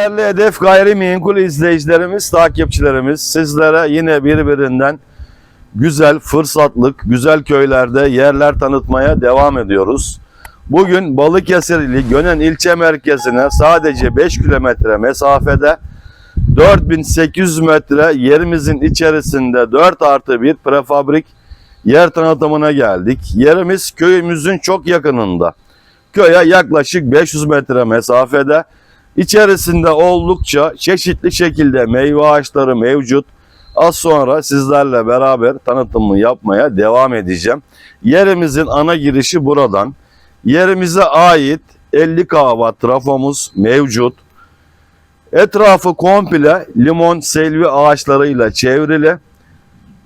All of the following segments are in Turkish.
Değerli Hedef Gayrimenkul izleyicilerimiz, takipçilerimiz sizlere yine birbirinden güzel, fırsatlık, güzel köylerde yerler tanıtmaya devam ediyoruz. Bugün Balıkesir ili Gönen ilçe merkezine sadece 5 kilometre mesafede 4800 metre yerimizin içerisinde 4 artı 1 prefabrik yer tanıtımına geldik. Yerimiz köyümüzün çok yakınında. Köye yaklaşık 500 metre mesafede İçerisinde oldukça çeşitli şekilde meyve ağaçları mevcut. Az sonra sizlerle beraber tanıtımını yapmaya devam edeceğim. Yerimizin ana girişi buradan. Yerimize ait 50 kava trafomuz mevcut. Etrafı komple limon selvi ağaçlarıyla çevrili.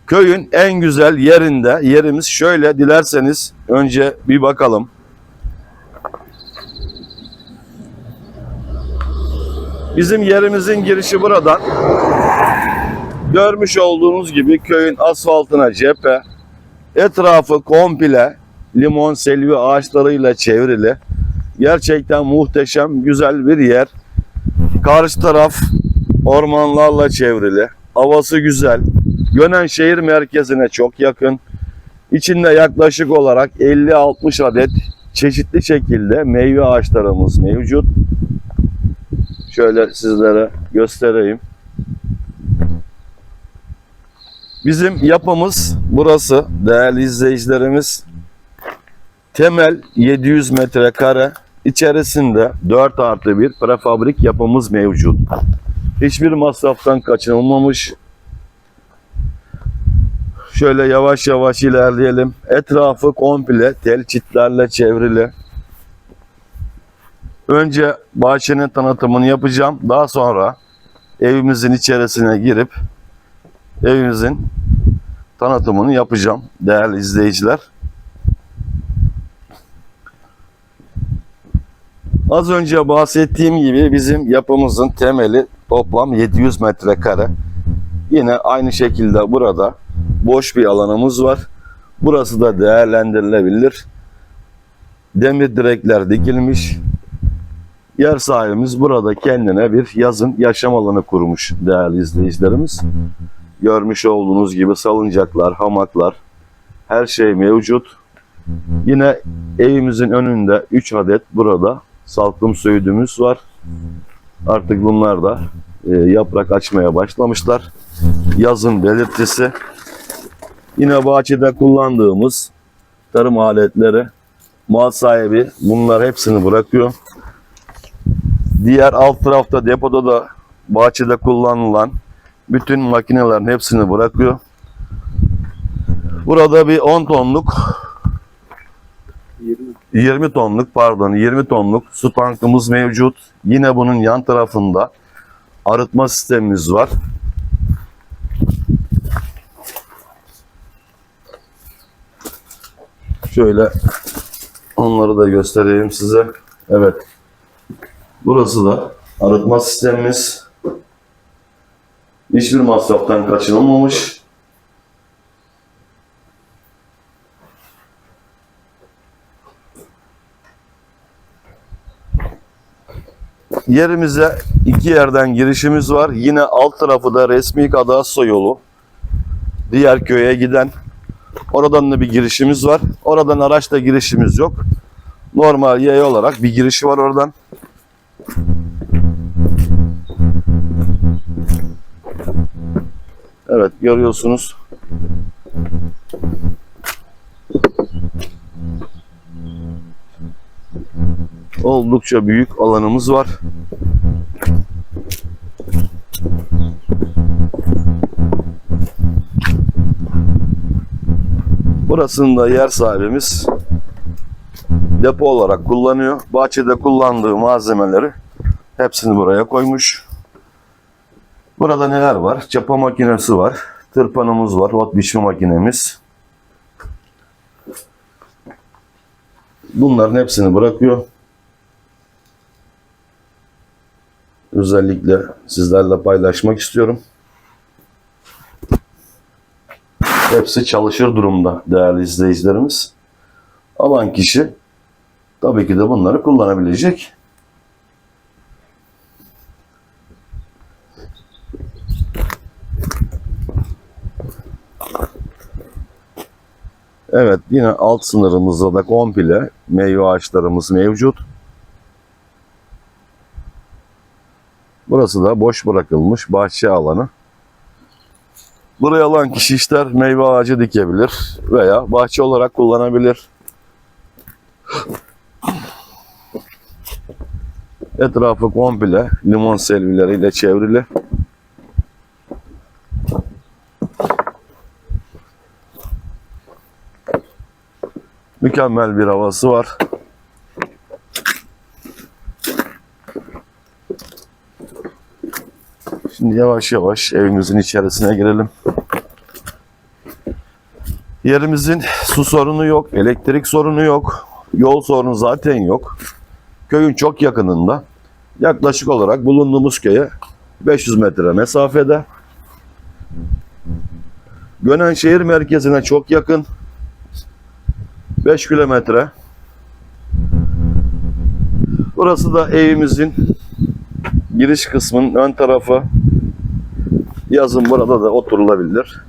Köyün en güzel yerinde yerimiz şöyle dilerseniz önce bir bakalım. Bizim yerimizin girişi buradan. Görmüş olduğunuz gibi köyün asfaltına cephe. Etrafı komple limon selvi ağaçlarıyla çevrili. Gerçekten muhteşem, güzel bir yer. Karşı taraf ormanlarla çevrili. Havası güzel. Gönen şehir merkezine çok yakın. İçinde yaklaşık olarak 50-60 adet çeşitli şekilde meyve ağaçlarımız mevcut. Şöyle sizlere göstereyim. Bizim yapımız burası değerli izleyicilerimiz. Temel 700 metrekare içerisinde 4 artı 1 prefabrik yapımız mevcut. Hiçbir masraftan kaçınılmamış. Şöyle yavaş yavaş ilerleyelim. Etrafı komple tel çitlerle çevrili. Önce bahçenin tanıtımını yapacağım. Daha sonra evimizin içerisine girip evimizin tanıtımını yapacağım değerli izleyiciler. Az önce bahsettiğim gibi bizim yapımızın temeli toplam 700 metrekare. Yine aynı şekilde burada boş bir alanımız var. Burası da değerlendirilebilir. Demir direkler dikilmiş. Yer sahibimiz burada kendine bir yazın yaşam alanı kurmuş değerli izleyicilerimiz. Görmüş olduğunuz gibi salıncaklar, hamaklar, her şey mevcut. Yine evimizin önünde 3 adet burada salkım söğüdümüz var. Artık bunlar da e, yaprak açmaya başlamışlar. Yazın belirtisi. Yine bahçede kullandığımız tarım aletleri mal sahibi bunlar hepsini bırakıyor. Diğer alt tarafta depoda da bahçede kullanılan bütün makinelerin hepsini bırakıyor. Burada bir 10 tonluk 20 tonluk pardon 20 tonluk su tankımız mevcut. Yine bunun yan tarafında arıtma sistemimiz var. Şöyle onları da göstereyim size. Evet. Burası da arıtma sistemimiz. Hiçbir masraftan kaçınılmamış. Yerimize iki yerden girişimiz var. Yine alt tarafı da resmi kadastro yolu. Diğer köye giden. Oradan da bir girişimiz var. Oradan araçla girişimiz yok. Normal yaya olarak bir girişi var oradan. Evet görüyorsunuz. Oldukça büyük alanımız var. Burasını da yer sahibimiz depo olarak kullanıyor. Bahçede kullandığı malzemeleri hepsini buraya koymuş. Burada neler var? Çapa makinesi var. Tırpanımız var. Ot biçme makinemiz. Bunların hepsini bırakıyor. Özellikle sizlerle paylaşmak istiyorum. Hepsi çalışır durumda değerli izleyicilerimiz. Alan kişi Tabii ki de bunları kullanabilecek. Evet yine alt sınırımızda da komple meyve ağaçlarımız mevcut. Burası da boş bırakılmış bahçe alanı. Buraya alan kişi ister meyve ağacı dikebilir veya bahçe olarak kullanabilir. Etrafı komple limon selvileriyle çevrili. Mükemmel bir havası var. Şimdi yavaş yavaş evimizin içerisine girelim. Yerimizin su sorunu yok, elektrik sorunu yok, yol sorunu zaten yok. Köyün çok yakınında. Yaklaşık olarak bulunduğumuz köye 500 metre mesafede. Gönen şehir merkezine çok yakın. 5 kilometre. Burası da evimizin giriş kısmının ön tarafı. Yazın burada da oturulabilir.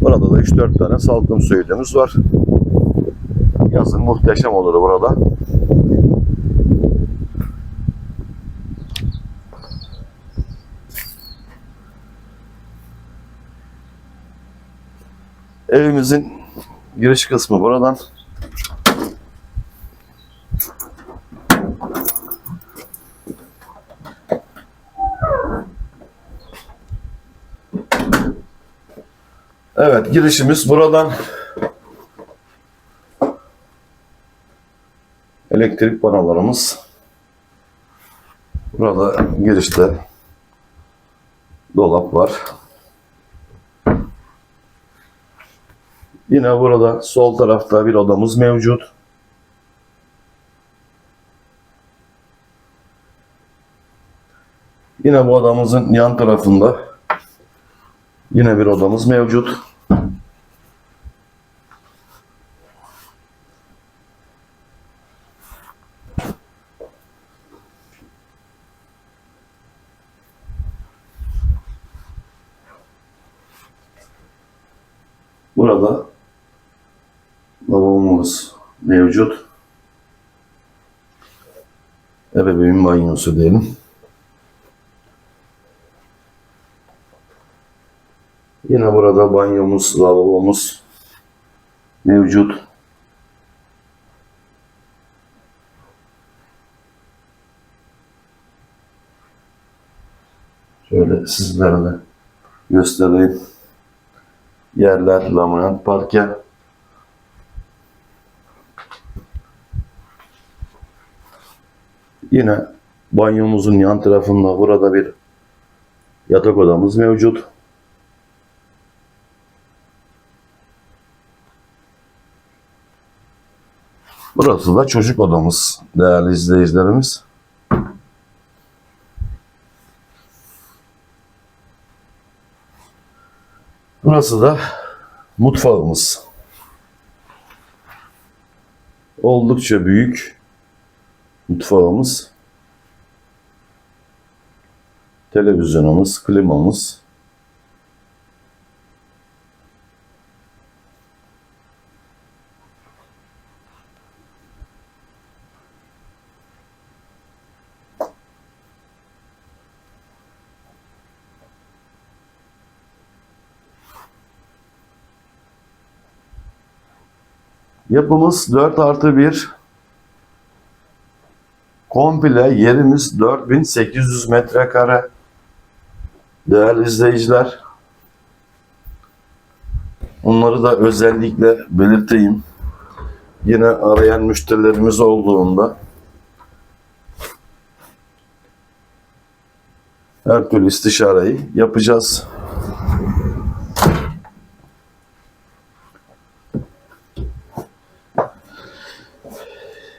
Burada da 3-4 tane salkım suyumuz var. Yazın muhteşem olur burada. Evimizin giriş kısmı buradan. Evet girişimiz buradan. Elektrik panolarımız. Burada girişte dolap var. Yine burada sol tarafta bir odamız mevcut. Yine bu odamızın yan tarafında yine bir odamız mevcut. Burada lavabomuz mevcut. Ebeveyn banyosu diyelim. Yine burada banyomuz, lavabomuz mevcut. Şöyle sizlere de göstereyim. Yerler laminat parke. Yine banyomuzun yan tarafında burada bir yatak odamız mevcut. Burası da çocuk odamız değerli izleyicilerimiz. Burası da mutfağımız. Oldukça büyük mutfağımız. Televizyonumuz, klimamız. Yapımız 4 artı 1. Komple yerimiz 4800 metrekare. Değerli izleyiciler. Onları da özellikle belirteyim. Yine arayan müşterilerimiz olduğunda her türlü istişareyi yapacağız.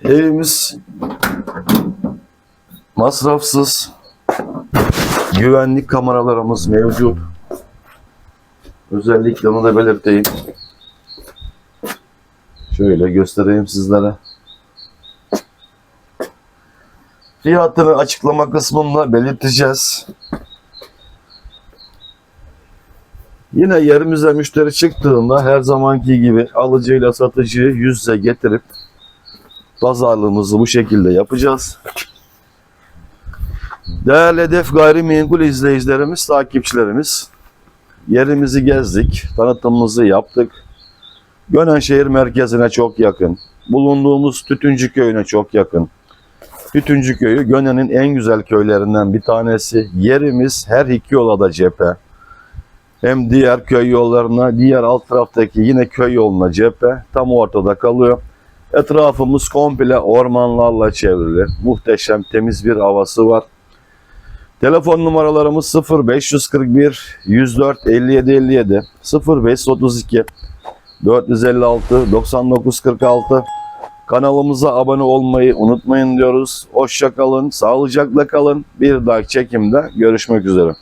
Evimiz masrafsız. Güvenlik kameralarımız mevcut. Özellikle onu da belirteyim. Şöyle göstereyim sizlere. Fiyatını açıklama kısmında belirteceğiz. Yine yerimize müşteri çıktığında her zamanki gibi alıcıyla satıcıyı yüz yüze getirip pazarlığımızı bu şekilde yapacağız. Değerli Hedef Gayrimenkul izleyicilerimiz, takipçilerimiz, yerimizi gezdik, tanıtımımızı yaptık. Gönenşehir merkezine çok yakın, bulunduğumuz Tütüncü Köyü'ne çok yakın. Tütüncü Köyü Gönen'in en güzel köylerinden bir tanesi. Yerimiz her iki yola da cephe. Hem diğer köy yollarına, diğer alt taraftaki yine köy yoluna cephe. Tam ortada kalıyor. Etrafımız komple ormanlarla çevrili. Muhteşem temiz bir havası var. Telefon numaralarımız 0541 104 57 57 0532 456 9946 Kanalımıza abone olmayı unutmayın diyoruz. Hoşça kalın, sağlıcakla kalın. Bir dahaki çekimde görüşmek üzere.